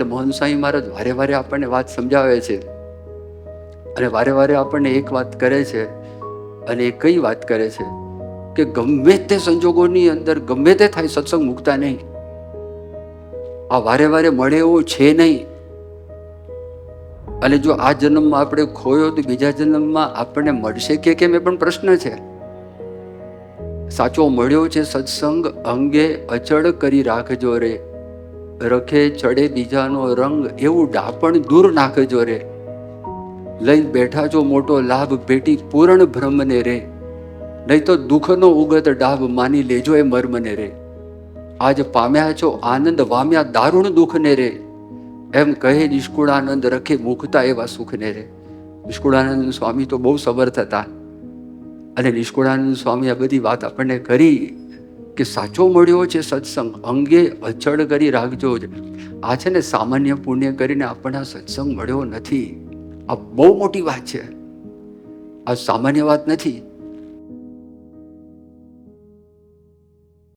એટલે મોહન સ્વામી મહારાજ વારે વારે આપણને વાત સમજાવે છે. અને વારે વારે આપણને એક વાત કરે છે અને એ કઈ વાત કરે છે? કે ગમે તે સંજોગોની અંદર ગમે તે થાય સત્સંગ મૂકતા નહીં. આ વારે વારે મળે એવું છે નહીં. અને જો આ જન્મમાં આપણે ખોયો તો બીજા જન્મમાં આપણને મળશે કે કેમ એ પણ પ્રશ્ન છે. સાચો મળ્યો છે સત્સંગ અંગે અચળ કરી રાખજો રે. રખે, ચડે બીજાનો રંગ, એવું ડાપણ દૂર નાખજો રે. લઈ બેઠા છો મોટો લાભ, ભેટી પૂર્ણ ભ્રમને રે. નહીં તો દુઃખનો ઉગત ડાભ માની લેજો એ મર્મને રે. આજ પામ્યા છો આનંદ, વામ્યા દારૂણ દુઃખને રે. એમ કહે નિષ્કુળાનંદ, રખે મુકતા એવા સુખને રે. નિષ્કુળાનંદ સ્વામી તો બહુ સમર્થ હતા. અને નિષ્કુળાનંદ સ્વામી આ બધી વાત આપણને કરી કે સાચો મળ્યો છે સત્સંગ અંગે અચળ કરી રાખજો જ. આ છે ને સામાન્ય પુણ્ય કરીને આપણને સત્સંગ મળ્યો નથી. આ બહુ મોટી વાત છે. આ સામાન્ય વાત નથી.